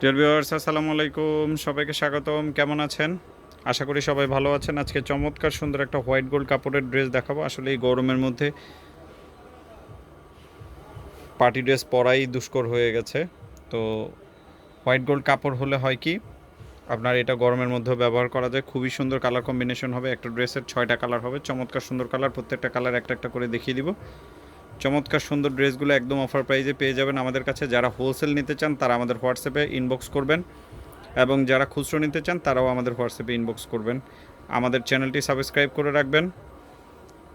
Dear viewers আসসালামু আলাইকুম। সবাইকে স্বাগতম। কেমন আছেন? আশা করি সবাই ভালো আছেন। আজকে চমৎকার সুন্দর একটা হোয়াইট গোল্ড কাপড়ের ড্রেস দেখাবো। আসলে এই গরমের মধ্যে পার্টি ড্রেস পরাই দুষ্কর হয়ে গেছে। তো হোয়াইট গোল্ড কাপড় হলে হয় কি, আপনার এটা গরমের মধ্যে ব্যবহার করা যায়। খুবই সুন্দর কালার কম্বিনেশন হবে। একটা ড্রেসের ছয়টা কালার হবে। চমৎকার সুন্দর কালার প্রত্যেকটা কালার একটা একটা করে দেখিয়ে দিব। চমৎকার সুন্দর ড্রেসগুলো একদম অফার প্রাইজে পেয়ে যাবেন আমাদের কাছে। যারা হোলসেল নিতে চান, তারা আমাদের হোয়াটসঅ্যাপে ইনবক্স করবেন এবং যারা খুচরো নিতে চান, তারাও আমাদের হোয়াটসঅ্যাপে ইনবক্স করবেন। আমাদের চ্যানেলটি সাবস্ক্রাইব করে রাখবেন।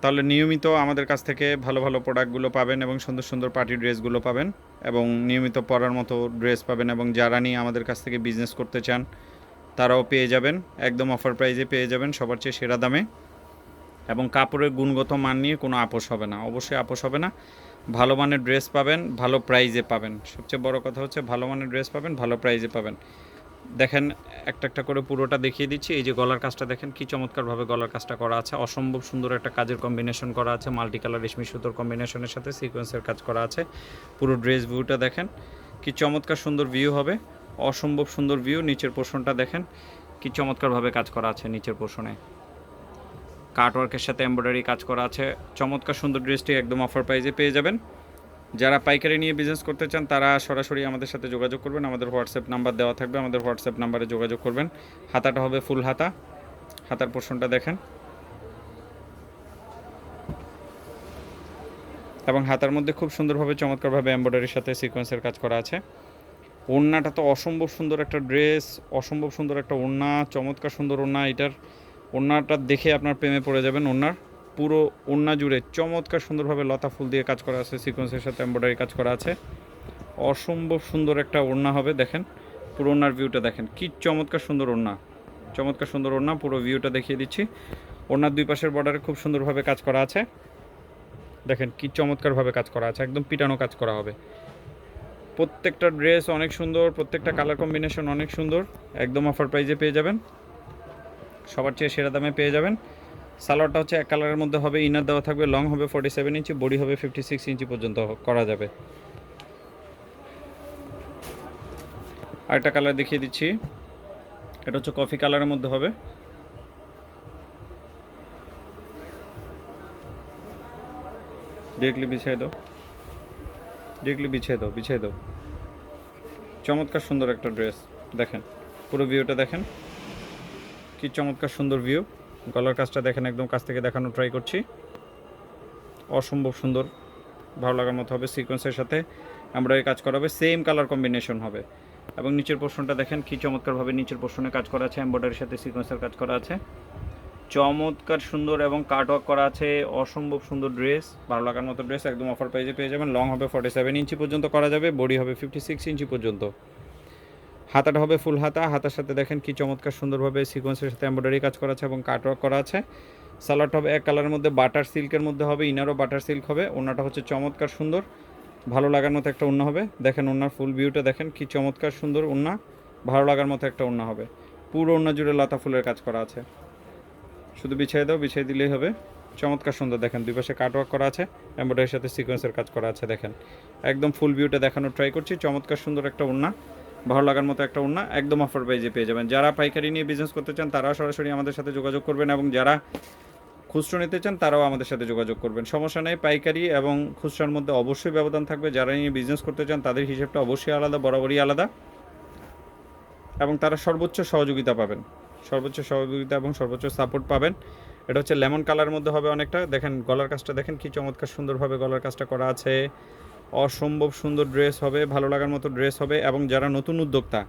তাহলে নিয়মিত আমাদের কাছ থেকে ভালো ভালো প্রোডাক্টগুলো পাবেন এবং সুন্দর সুন্দর পার্টি ড্রেসগুলো পাবেন এবং নিয়মিত পরার মতো ড্রেস পাবেন এবং যারা নিয়ে আমাদের কাছ থেকে বিজনেস করতে চান, তারাও পেয়ে যাবেন। একদম অফার প্রাইজে পেয়ে যাবেন সবার চেয়ে সেরা দামে। এবং কাপড়ের গুণগত মান নিয়ে কোনো আপোষ হবে না। অবশ্যই আপোষ হবে না। ভালো মানের ড্রেস পাবেন, ভালো প্রাইজে পাবেন। সবচেয়ে বড় কথা হচ্ছে ভালো মানের ড্রেস পাবেন, ভালো প্রাইজে পাবেন। দেখেন, একটা একটা করে পুরোটা দেখিয়ে দিচ্ছি। এই যে গলার কাজটা দেখেন, কি চমৎকারভাবে গলার কাজটা করা আছে। অসম্ভব সুন্দর একটা কাজের কম্বিনেশন করা আছে। মাল্টি কালার রেশমি সুতোর কম্বিনেশনের সাথে সিকোয়েন্সের কাজ করা আছে। পুরো ড্রেস ভিউটা দেখেন, কি চমৎকার সুন্দর ভিউ হবে। অসম্ভব সুন্দর ভিউ নিচের পোর্শনটা দেখেন, কি চমৎকারভাবে কাজ করা আছে নিচের পোর্শনে কাটওয়ার্কের সাথে এমব্রয়ডারি কাজ করা আছে। চমৎকার সুন্দর ড্রেসটি একদম অফার প্রাইজে পেয়ে যাবেন। যারা পাইকারি নিয়ে বিজনেস করতে চান, তারা সরাসরি আমাদের সাথে যোগাযোগ করবেন। আমাদের হোয়াটসঅ্যাপ নাম্বার দেওয়া থাকবে, আমাদের হোয়াটসঅ্যাপ নাম্বারে যোগাযোগ করবেন। হাতাটা হবে ফুল হাতা। হাতার পোর্শনটা দেখেন। এবং হাতার মধ্যে খুব সুন্দরভাবে, চমৎকারভাবে এমব্রয়ডারির সাথে সিকোয়েন্সের কাজ করা আছে। ওড়নাটা তো অসম্ভব সুন্দর একটা ড্রেস, অসম্ভব সুন্দর একটা ওড়না, চমৎকার সুন্দর ওড়না এটার। ওড়নাটা দেখে আপনার প্রেমে পড়ে যাবেন ওড়নার। পুরো ওড়না জুড়ে চমৎকার সুন্দরভাবে লতা ফুল দিয়ে কাজ করা আছে সিকোয়েন্সের সাথে এমব্রয়ডারি কাজ করা আছে। অসম্ভব সুন্দর একটা ওড়না হবে, দেখেন। পুরো ওড়নার ভিউটা দেখেন, কি চমৎকার সুন্দর ওড়না। চমৎকার সুন্দর ওড়না, পুরো ভিউটা দেখিয়ে দিচ্ছি। ওড়নার দুই পাশের বর্ডারে খুব সুন্দরভাবে কাজ করা আছে। দেখেন, কি চমৎকারভাবে কাজ করা আছে, একদম পিটানো কাজ করা হবে। প্রত্যেকটা ড্রেস অনেক সুন্দর, প্রত্যেকটা কালার কম্বিনেশন অনেক সুন্দর, একদম অফার প্রাইজে পেয়ে যাবেন। সবার চেয়ে সেরা দামে পেয়ে যাবেন। সালোয়ারটা হচ্ছে এক কালারের মধ্যে হবে ইনার দেওয়া থাকবে লং হবে ফর্টি সেভেন ইঞ্চি বডি হবে ফিফটি সিক্স ইঞ্চি পর্যন্ত করা যাবে। আরেকটা কালার দেখিয়ে দিচ্ছি। এটা হচ্ছে কফি কালারের মধ্যে হবে। ডিরেক্টলি বিছিয়ে দাও। ডিরেক্টলি বিছিয়ে দাও বিছিয়ে দাও। চমৎকার সুন্দর একটা ড্রেস দেখেন। পুরো ভিউটা দেখেন। কি চমৎকার সুন্দর ভিউ গলার কাজটা দেখেন, একদম কাছ থেকে দেখানো ট্রাই করছি। অসম্ভব সুন্দর, ভালো লাগার মতো হবে সিকোয়েন্সের সাথে। আমরা এই কাজ করা হবে সেম কালার কম্বিনেশন হবে। এবং নিচের পোর্শনটা দেখেন, কি চমৎকারভাবে নিচের পোর্শনে কাজ করা আছে এমব্রয়ডারির সাথে সিকোয়েন্সের কাজ করা আছে। চমৎকার সুন্দর এবং কাটওয়ার্ক করা আছে, অসম্ভব সুন্দর ড্রেস ভালো লাগার মতো ড্রেস একদম অফার প্রাইজে পেয়ে যাবেন। লং হবে ফর্টি সেভেন ইঞ্চি পর্যন্ত করা যাবে বডি হবে ফিফটি সিক্স ইঞ্চি পর্যন্ত। হাতাটা হবে ফুল হাতা, হাতার সাথে দেখেন কি চমৎকার সুন্দরভাবে সিকোয়েন্সের সাথে এমব্রয়ডারি কাজ করা আছে এবং কাটওয়ার্ক করা আছে। সালোয়ারটা হবে এক কালারের মধ্যে বাটার সিল্কের মধ্যে হবে ইনারও বাটার সিল্ক হবে। ওনাটা হচ্ছে চমৎকার সুন্দর, ভালো লাগার মতো একটা ওড়না হবে। দেখেন ওনার ফুল ভিউটা দেখেন কি চমৎকার সুন্দর ওড়না, ভালো লাগার মতো একটা ওড়না হবে। পুরো ওড়না জুড়ে লতা ফুলের কাজ করা আছে। শুধু বিছিয়ে দাও বিছিয়ে দিলেই হবে। চমৎকার সুন্দর দেখেন, দুই পাশে কাটওয়ার্ক করা আছে এমব্রয়ডারির সাথে সিকোয়েন্সের কাজ করা আছে, দেখেন। একদম ফুল ভিউটা দেখানোর ট্রাই করছি, চমৎকার সুন্দর একটা ওড়না। ভালো লাগার মতো একটা ওড়না, একদম অফার প্রাইজে পেয়ে যাবেন। যারা পাইকারি নিয়ে বিজনেস করতে চান তারাও সরাসরি আমাদের সাথে যোগাযোগ করবেন এবং যারা খুচরো নিতে চান, তারাও আমাদের সাথে যোগাযোগ করবেন। সমস্যা নেই, পাইকারি এবং খুচরার মধ্যে অবশ্যই ব্যবধান থাকবে। যারা নিয়ে বিজনেস করতে চান, তাদের হিসেবটা অবশ্যই আলাদা, বরাবরই আলাদা। এবং তারা সর্বোচ্চ সহযোগিতা পাবেন। সর্বোচ্চ সহযোগিতা এবং সর্বোচ্চ সাপোর্ট পাবেন। এটা হচ্ছে লেমন কালারের মধ্যে হবে অনেকটা। দেখেন, গলার কাজটা দেখেন কি চমৎকার সুন্দরভাবে গলার কাজটা করা আছে। অসম্ভব সুন্দর ড্রেস হবে, ভালো লাগার মতো ড্রেস হবে এবং যারা নতুন উদ্যোক্তা,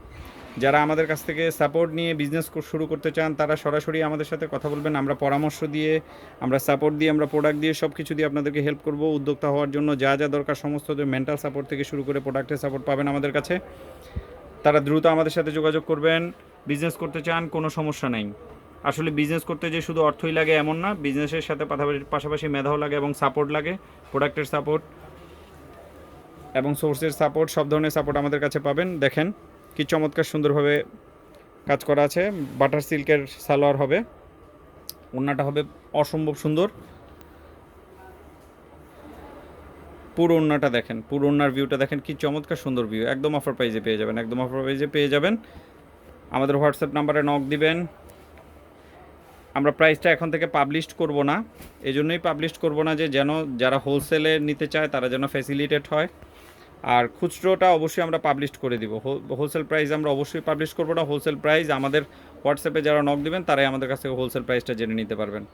যারা আমাদের কাছ থেকে সাপোর্ট নিয়ে বিজনেস শুরু করতে চান, তারা সরাসরি আমাদের সাথে কথা বলবেন। আমরা পরামর্শ দিয়ে, আমরা সাপোর্ট দিয়ে, আমরা প্রোডাক্ট দিয়ে সব কিছু দিয়ে আপনাদেরকে হেল্প করব উদ্যোক্তা হওয়ার জন্য। যা যা দরকার সমস্ত মেন্টাল সাপোর্ট থেকে শুরু করে প্রোডাক্টের সাপোর্ট পাবেন আমাদের কাছে। তারা দ্রুত আমাদের সাথে যোগাযোগ করবেন। বিজনেস করতে চান, কোনো সমস্যা নেই। আসলে বিজনেস করতে যে শুধু অর্থই লাগে এমন না বিজনেসের সাথে পাশাপাশি পাশাপাশি মেধাও লাগে এবং সাপোর্ট লাগে প্রোডাক্টের সাপোর্ট এবং সোর্সের সাপোর্ট সব ধরনের সাপোর্ট আমাদের কাছে পাবেন। দেখেন কি চমৎকার সুন্দরভাবে কাজ করা আছে। বাটার সিল্কের সালোয়ার হবে। ওড়নাটা হবে অসম্ভব সুন্দর। পুরো ওন্নাটা দেখেন, পুরো ওন্নার ভিউটা দেখেন, কি চমৎকার সুন্দর ভিউ একদম অফার প্রাইজে পেয়ে যাবেন, একদম অফার প্রাইজে পেয়ে যাবেন। আমাদের হোয়াটসঅ্যাপ নাম্বারে নক দিবেন। আমরা প্রাইসটা এখন থেকে পাবলিশ করব না। এই জন্যই পাবলিশ করব না যে যেন যারা হোলসেলে নিতে চায়, তারা যেন ফ্যাসিলিটেড হয়। আর খুচরোটা অবশ্যই আমরা পাবলিশ করে দিব। হোলসেল প্রাইস আমরা অবশ্যই পাবলিশ করব না। হোলসেল প্রাইস আমাদের হোয়াটসঅ্যাপে যারা নক দিবেন, তারাই আমাদের কাছ থেকে হোলসেল প্রাইসটা জেনে নিতে পারবেন।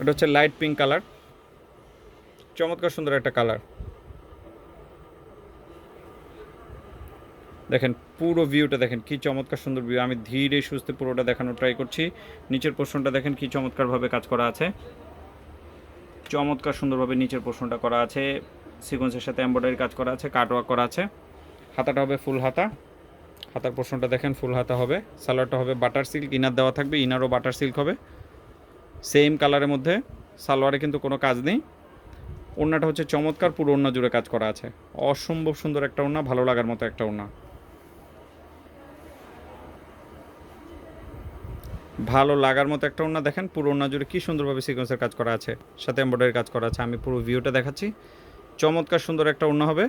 এটা হচ্ছে লাইট পিঙ্ক কালার চমৎকার সুন্দর একটা কালার দেখেন, পুরো ভিউটা দেখেন, কি চমৎকার সুন্দর ভিউ আমি ধীরে সুস্থে পুরোটা দেখানোর ট্রাই করছি। নিচের পোর্শনটা দেখেন, কি চমৎকারভাবে কাজ করা আছে। চমৎকার সুন্দরভাবে নিচের পোর্শনটা করা আছে। সিকোয়েন্সের সাথে এমব্রয়ডারি কাজ করা আছে কাটওয়ার্ক করা আছে। হাতাটা হবে ফুল হাতা। হাতার পোর্শনটা দেখেন ফুল হাতা হবে। সালোয়ারটা হবে বাটার সিল্ক ইনার দেওয়া থাকবে ইনারও বাটার সিল্ক হবে। সেম কালারের মধ্যে, সালোয়ারে কিন্তু কোনো কাজ নেই। ওড়নাটা হচ্ছে চমৎকার, পুরো ওড়না জুড়ে কাজ করা আছে। অসম্ভব সুন্দর একটা ওড়না, ভালো লাগার মতো একটা ওড়না। ভালো লাগার মতো একটা ওনা দেখেন। পুরো ওড়না জুড়ে কী সুন্দরভাবে সিকোয়েন্সের কাজ করা আছে। সাথে এমব্রয়ডারি কাজ করা আছে। আমি পুরো ভিউটা দেখাচ্ছি। চমৎকার সুন্দর একটা ওড়না হবে।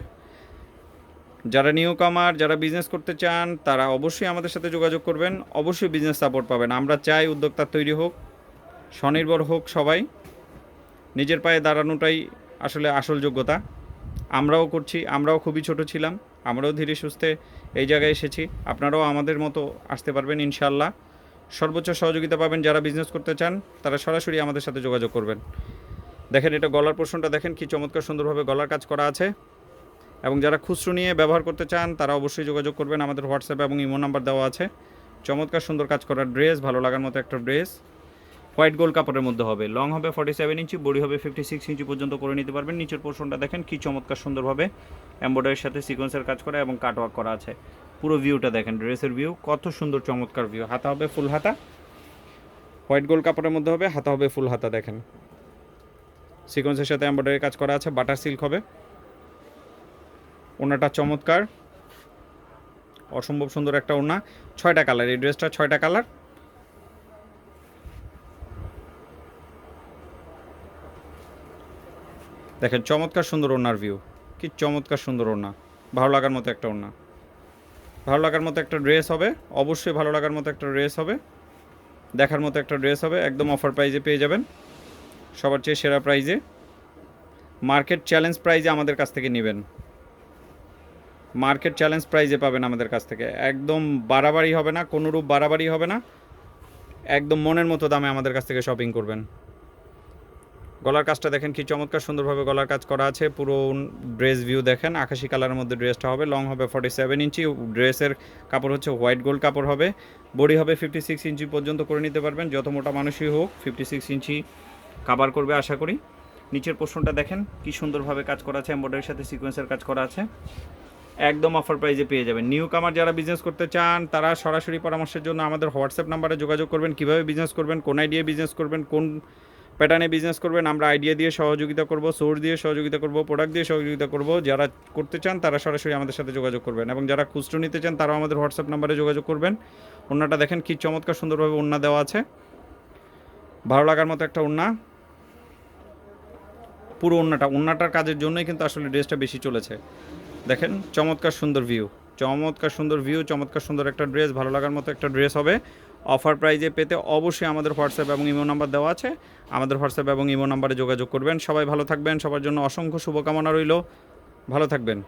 যারা নিউ কামার যারা বিজনেস করতে চান, তারা অবশ্যই আমাদের সাথে যোগাযোগ করবেন। অবশ্যই বিজনেস সাপোর্ট পাবেন। আমরা চাই উদ্যোক্তা তৈরি হোক, স্বনির্ভর হোক সবাই। নিজের পায়ে দাঁড়ানোটাই আসলে আসল যোগ্যতা। আমরাও করছি, আমরাও খুবই ছোট ছিলাম। আমরাও ধীরে সুস্থে এই জায়গায় এসেছি। আপনারাও আমাদের মতো আসতে পারবেন ইনশাল্লাহ সর্বোচ্চ সহযোগিতা পাবেন যারা বিজনেস করতে চান, তারা সরাসরি আমাদের সাথে যোগাযোগ করবেন। দেখেন, এটা গলার পোর্শনটা দেখেন, কি চমৎকার সুন্দরভাবে গলার কাজ করা আছে। এবং যারা খুচরো নিয়ে ব্যবহার করতে চান, তারা অবশ্যই যোগাযোগ করবেন। আমাদের হোয়াটসঅ্যাপ এবং ইমো নাম্বার দেওয়া আছে। চমৎকার সুন্দর কাজ করা ড্রেস, ভালো লাগার মতো একটা ড্রেস। হোয়াইট গোল্ড কাপড়ের মধ্যে হবে। লং হবে ফর্টি সেভেন ইঞ্চি, বডি হবে ফিফটি সিক্স ইঞ্চি পর্যন্ত করে নিতে পারবেন। নিচের পোর্শনটা দেখেন কি চমৎকার সুন্দরভাবে এম্বয়ডারির সাথে সিকোয়েন্সের কাজ করা এবং কাটওয়ার্ক করা আছে। পুরো ভিউটা দেখেন ড্রেসের ভিউ কত সুন্দর চমৎকার ভিউ হাতা হবে ফুল হাতা। হোয়াইট গোল্ড কাপড়ের মধ্যে হবে, হাতা হবে ফুল হাতা, দেখেন। সিকোয়েন্সের সাথে এম্বয়ডারি কাজ করা আছে বাটার সিল্ক হবে। ওনাটা চমৎকার। অসম্ভব সুন্দর একটা ওনা ছয়টা কালার এই ড্রেসটা ছয়টা কালার দেখেন, চমৎকার সুন্দর ওনার ভিউ কি চমৎকার সুন্দর ওনা ভালো লাগার মতো একটা ওনা ভালো লাগার মতো একটা ড্রেস হবে। অবশ্যই ভালো লাগার মতো একটা ড্রেস হবে। দেখার মতো একটা ড্রেস হবে। একদম অফার প্রাইজে পেয়ে যাবেন। সবার চেয়ে সেরা প্রাইজে মার্কেট চ্যালেঞ্জ প্রাইজে আমাদের কাছ থেকে নেবেন। মার্কেট চ্যালেঞ্জ প্রাইজে পাবেন আমাদের কাছ থেকে। একদম বাড়াবাড়ি হবে না, কোনোরূপ বাড়াবাড়ি হবে না। একদম মনের মতো দামে আমাদের কাছ থেকে শপিং করবেন। গলার কাজটা দেখেন কি চমৎকার সুন্দরভাবে গলার কাজ করা আছে। পুরো ড্রেস ভিউ দেখেন। আকাশি কালারের মধ্যে ড্রেসটা হবে। লং হবে ফর্টি সেভেন ইঞ্চি ড্রেসের কাপড় হচ্ছে হোয়াইট গোল্ড কাপড় হবে। বডি হবে ফিফটি সিক্স ইঞ্চি পর্যন্ত করে নিতে পারবেন। যত মোটা মানুষই হোক ফিফটি সিক্স ইঞ্চি কাভার করবে আশা করি। নিচের পোর্শনটা দেখেন কি সুন্দরভাবে কাজ করা আছে। এম্বয়ডারির সাথে সিকোয়েন্সের কাজ করা আছে। একদম অফার প্রাইজে পেয়ে যাবেন। নিউ কামার যারা বিজনেস করতে চান, তারা সরাসরি পরামর্শের জন্য আমাদের হোয়াটসঅ্যাপ নাম্বারে যোগাযোগ করবেন। কীভাবে বিজনেস করবেন? কোন আইডিয়া বিজনেস করবেন? কোন প্যাটার্নে বিজনেস করবেন, আমরা আইডিয়া দিয়ে সহযোগিতা করব সোর্স দিয়ে সহযোগিতা করব প্রোডাক্ট দিয়ে সহযোগিতা করব, যারা করতে চান তারা সরাসরি আমাদের সাথে যোগাযোগ করবেন এবং যারা খুচরো নিতে চান তারাও আমাদের হোয়াটসঅ্যাপ নাম্বারে যোগাযোগ করবেন। ওনাটা দেখেন কি চমৎকার সুন্দরভাবে ওন্না দেওয়া আছে। ভালো লাগার মতো একটা ওন্না পুরো ওন্নাটা ওন্নাটার কাজের জন্যই কিন্তু আসলে ড্রেসটা বেশি চলেছে। দেখেন, চমৎকার সুন্দর ভিউ চমৎকার সুন্দর ভিউ চমৎকার সুন্দর একটা ড্রেস ভালো লাগার মতো একটা ড্রেস হবে। অফার প্রাইজে পেতে অবশ্যই আমাদের হোয়াটসঅ্যাপ এবং ইমো নাম্বার দেওয়া আছে। আমাদের হোয়াটসঅ্যাপ এবং ইমো নাম্বারে যোগাযোগ করবেন। সবাই ভালো থাকবেন। সবার জন্য অসংখ্য শুভকামনা রইল। ভালো থাকবেন।